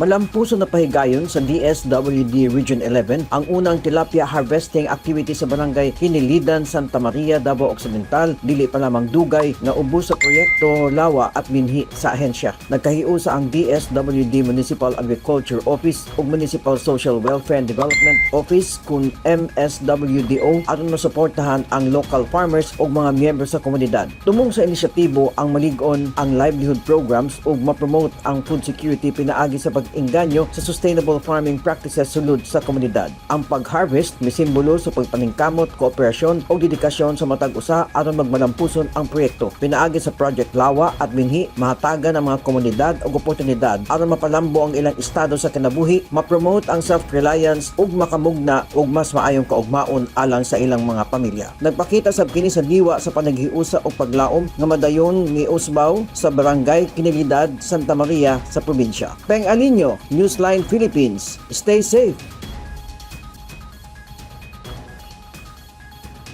Malampuso na pahigayon sa DSWD Region 11 ang unang tilapia harvesting activity sa barangay Kinilidan, Santa Maria, Davao Occidental, dili pa lamang dugay na ubos sa proyekto lawa at binhi sa ahensya. Nagkahiusa ang DSWD Municipal Agriculture Office ug Municipal Social Welfare and Development Office kun MSWDO aron masuportahan ang local farmers ug mga miyembro sa komunidad. Tumong sa inisyatibo ang malig-on ang livelihood programs ug ma-promote ang food security pinaagi sa pag-inganyo sa sustainable farming practices sulod sa komunidad. Ang pag-harvest may simbolo sa pagpaningkamot, kooperasyon ug dedikasyon sa matag usa aron magmalampuson ang proyekto. Pinaagi sa Project Lawa at binhi mahatagan ang mga komunidad ug oportunidad aron mapalambo ang ilang estado sa kinabuhi, ma-promote ang self-reliance ug makamugna ug mas maayong kaugmaon alang sa ilang mga pamilya. Nagpakita sab kini sa diwa sa panaghiusa ug paglaom nga madayon ni Usbaw sa barangay Kinilidad, Santa Maria sa probinsya. Peng Alinyo, Newsline Philippines. Stay safe.